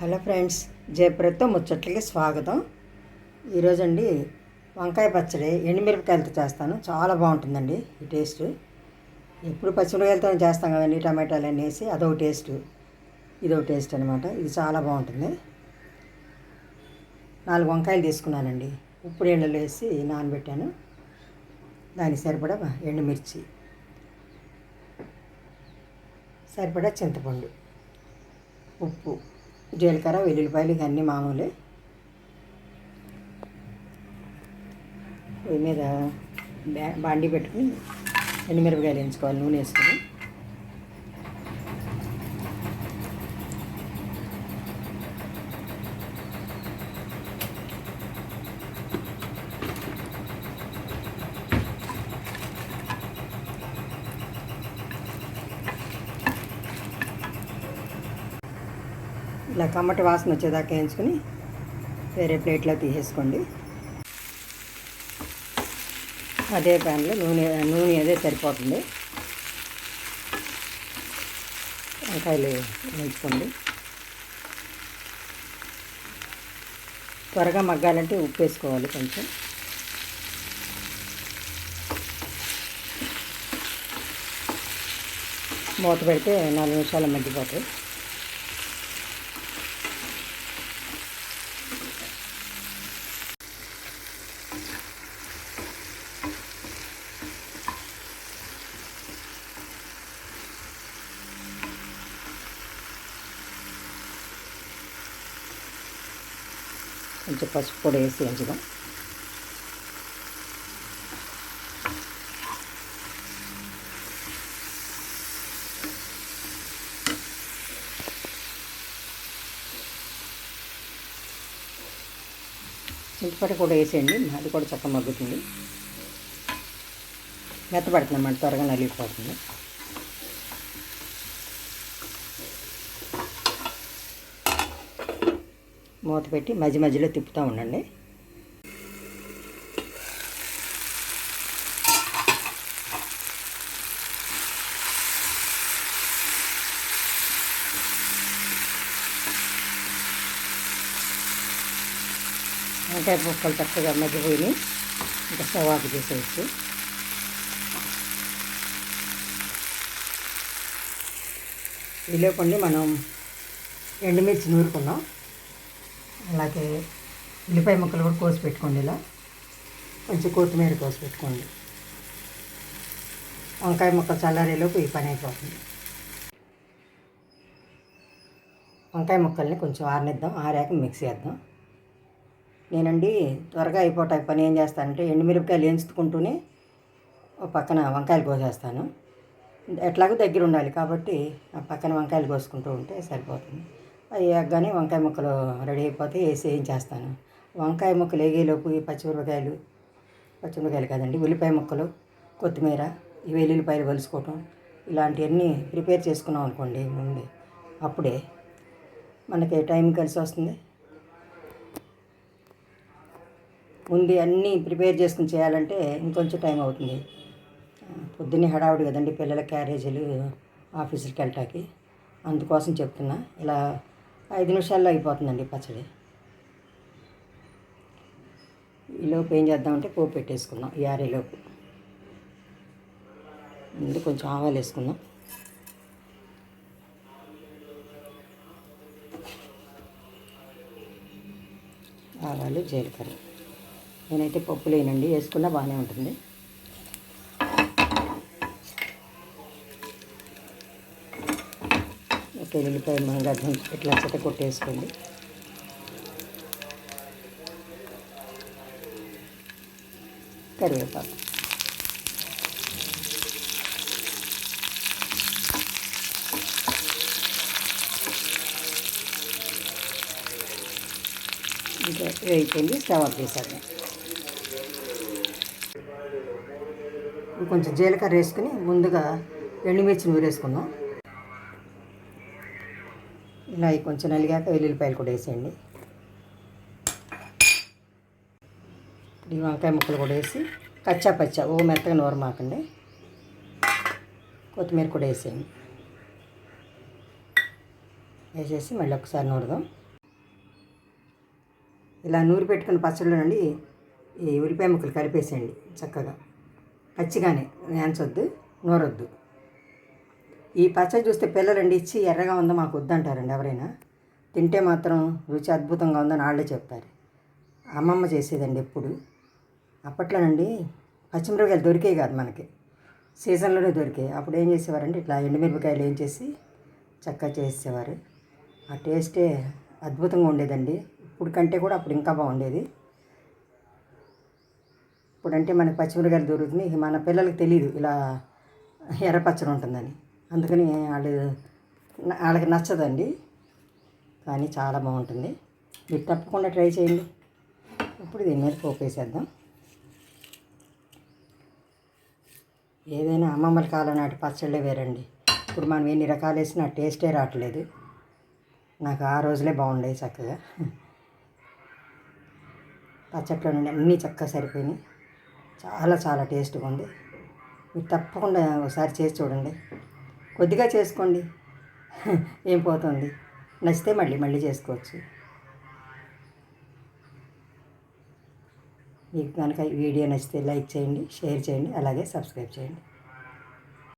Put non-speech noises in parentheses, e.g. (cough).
Hello friends జయప్రదతో ముచ్చట్లకి స్వాగతం. ఈరోజండి వంకాయ పచ్చడి ఎండుమిరపకాయలతో చేస్తాను. చాలా బాగుంటుందండి ఈ టేస్ట్. ఎప్పుడు పచ్చిమిరకాయలతో చేస్తాం కదండి టమాటాలు అన్నీ వేసి అదొక టేస్ట్. ఇదొక టేస్ట్ అనమాట ఇది చాలా బాగుంటుంది. నాలుగు వంకాయలు తీసుకున్నానండి. ఉప్పు నీళ్ళలో వేసి నానబెట్టాను. దానికి సరిపడా ఎండుమిర్చి సరిపడా చింతపండు ఉప్పు. జీలకర్ర వెల్లుల్లిపాయలు ఇవన్నీ మామూలే. పొయ్యి మీద బ్యా బాండి పెట్టుకుని ఎండుమిరపకాయలు వేయించుకోవాలి? నూనె వేసుకొని. ఇలా కమ్మటి వాసన వచ్చేదాకా వేయించుకొని వేరే ప్లేట్లో తీసేసుకోండి. అదే ప్యాన్లో నూనె నూనె అదే సరిపోతుంది. వంకాయలు వేయించుకోండి. త్వరగా మగ్గాలంటే ఉప్పు వేసుకోవాలి కొంచెం. మూత పెడితే నాలుగు నిమిషాలు మగ్గిపోతాయి. కొంచెం పసుపు కూడా వేసి ఎంచుదాం చింతపండు కూడా వేసేయండి అది కూడా చక్కగా మగ్గుతుంది. మెత్తపడుతుంది అన్నమాట త్వరగా నలిగిపోతుంది. మూత పెట్టి మధ్య మధ్యలో తిప్పుతూ ఉండండి. వంకాయ ముక్కలు చక్కగా మగ్గిపోయి ఇంకా స్టవ్ ఆఫ్ చేసేయచ్చు. లేకుండా మనం ఎండుమిర్చి నూరుకున్నాం. అలాగే ఉల్లిపాయ ముక్కలు కూడా కోసి పెట్టుకోండి ఇలా. కొంచెం కొత్తిమీర కోసి పెట్టుకోండి. వంకాయ ముక్కలు చల్లారేలోపు ఈ పని అయిపోతుంది. వంకాయ ముక్కల్ని కొంచెం ఆరనిద్దాం ఆరాక మిక్స్ చేద్దాం. నేనండి త్వరగా అయిపోతాయి పని ఏం చేస్తానంటే ఎండుమిరపకాయలు వేయించుకుంటూనే ఒక పక్కన వంకాయలు కోసేస్తాను. ఎట్లాగో దగ్గర ఉండాలి కాబట్టి ఆ పక్కన వంకాయలు కోసుకుంటూ ఉంటే సరిపోతుంది. అవి వంకాయ ముక్కలు రెడీ అయిపోతే వేసి ఏం చేస్తాను? వంకాయ ముక్కలు వేగేలోపు ఈ పచ్చిమిరపకాయలు పచ్చిమిరపకాయలు కాదండి ఉల్లిపాయ ముక్కలు కొత్తిమీర ఇవి వెల్లుల్లిపాయలు వలుసుకోవటం ఇలాంటివన్నీ ప్రిపేర్ చేసుకున్నాం అనుకోండి ముందే. అప్పుడే మనకి టైం కలిసి వస్తుంది? ముందు అన్నీ ప్రిపేర్ చేసుకుని చేయాలంటే ఇంకొంచెం టైం అవుతుంది. పొద్దున్నే హడావుడి కదండి పిల్లల క్యారేజీలు ఆఫీసులకి వెళ్ళటానికి. అందుకోసం చెప్తున్నా ఇలా ఐదు నిమిషాల్లో అయిపోతుందండి పచ్చడి. ఈలోపు ఏం చేద్దామంటే పోపు పెట్టేసుకుందాం యారేలోపు ముందు కొంచెం ఆవాలు వేసుకుందాం. ఆవాలు జీలకర్ర. నేనైతే పప్పు లేనండి వేసుకున్నా బాగానే ఉంటుంది. ఒక ఎల్లిపాయ మన ఇట్లా చెత్త కొట్టేసుకోండి. కరివేపాకు. ఇంకా వేయిపోయింది స్టవ్ ఆఫ్ చేసేద్దాం కొంచెం జీలకర్ర వేసుకుని ముందుగా ఎండుమిర్చి నూరేసుకుందాం ఇలా అవి కొంచెం నలిగాక వెల్లుల్లిపాయలు కూడా వేసేయండి. ఈ వంకాయ ముక్కలు కూడా వేసి కచ్చా పచ్చా ఓ మెత్తగా నోరు మాకండి. కొత్తిమీర కూడా వేసేయండి. వేసేసి మళ్ళీ ఒకసారి నూరుదాం. ఇలా నూరి పెట్టుకున్న పచ్చడిలో నుండి ఈ ఉల్లిపాయ ముక్కలు కలిపేసేయండి చక్కగా. పచ్చిగానే వేయించొద్దు నూరొద్దు. ఈ పచ్చడి చూస్తే పిల్లలండి ఇచ్చి ఎర్రగా ఉందో మాకు వద్దంటారండి ఎవరైనా. తింటే మాత్రం రుచి అద్భుతంగా ఉందని వాళ్ళే చెప్తారు అమ్మమ్మ చేసేదండి ఎప్పుడు. అప్పట్లోనండి పచ్చిమిరపకాయలు దొరికే కాదు మనకి. సీజన్లోనే దొరికాయి అప్పుడు ఏం చేసేవారంటే ఇట్లా ఎండుమిరపకాయలు ఏం చేసి చక్కగా చేసేవారు. ఆ టేస్టే అద్భుతంగా ఉండేదండి. ఇప్పుడు కంటే కూడా అప్పుడు ఇంకా బాగుండేది. ఇప్పుడంటే మనకి పచ్చిమిరపకాయలు దొరుకుతుంది మన పిల్లలకి తెలియదు ఇలా ఎర్రపచ్చడి ఉంటుందని. అందుకని వాళ్ళు వాళ్ళకి నచ్చదండి. కానీ చాలా బాగుంటుంది. మీరు తప్పకుండా ట్రై చేయండి. ఇప్పుడు దీని మీద పోపు వేసేద్దాం. ఏదైనా అమ్మమ్మల కాలం నాటి పచ్చళ్ళే వేరండి. ఇప్పుడు మనం ఎన్ని రకాలు వేసినా టేస్టే రావట్లేదు. నాకు ఆ రోజులే బాగుండేవి చక్కగా. పచ్చట్లో నుండి అన్నీ చక్కగా సరిపోయినాయి. చాలా చాలా టేస్ట్గా ఉంది. మీరు తప్పకుండా ఒకసారి చేసి చూడండి. కొద్దిగా చేసుకోండి. (laughs) ఏం పోతుంది? నచ్చితే మళ్ళీ మళ్ళీ చేసుకోవచ్చు. మీకు కనుక ఈ వీడియో నచ్చితే లైక్ చేయండి షేర్ చేయండి అలాగే సబ్స్క్రైబ్ చేయండి.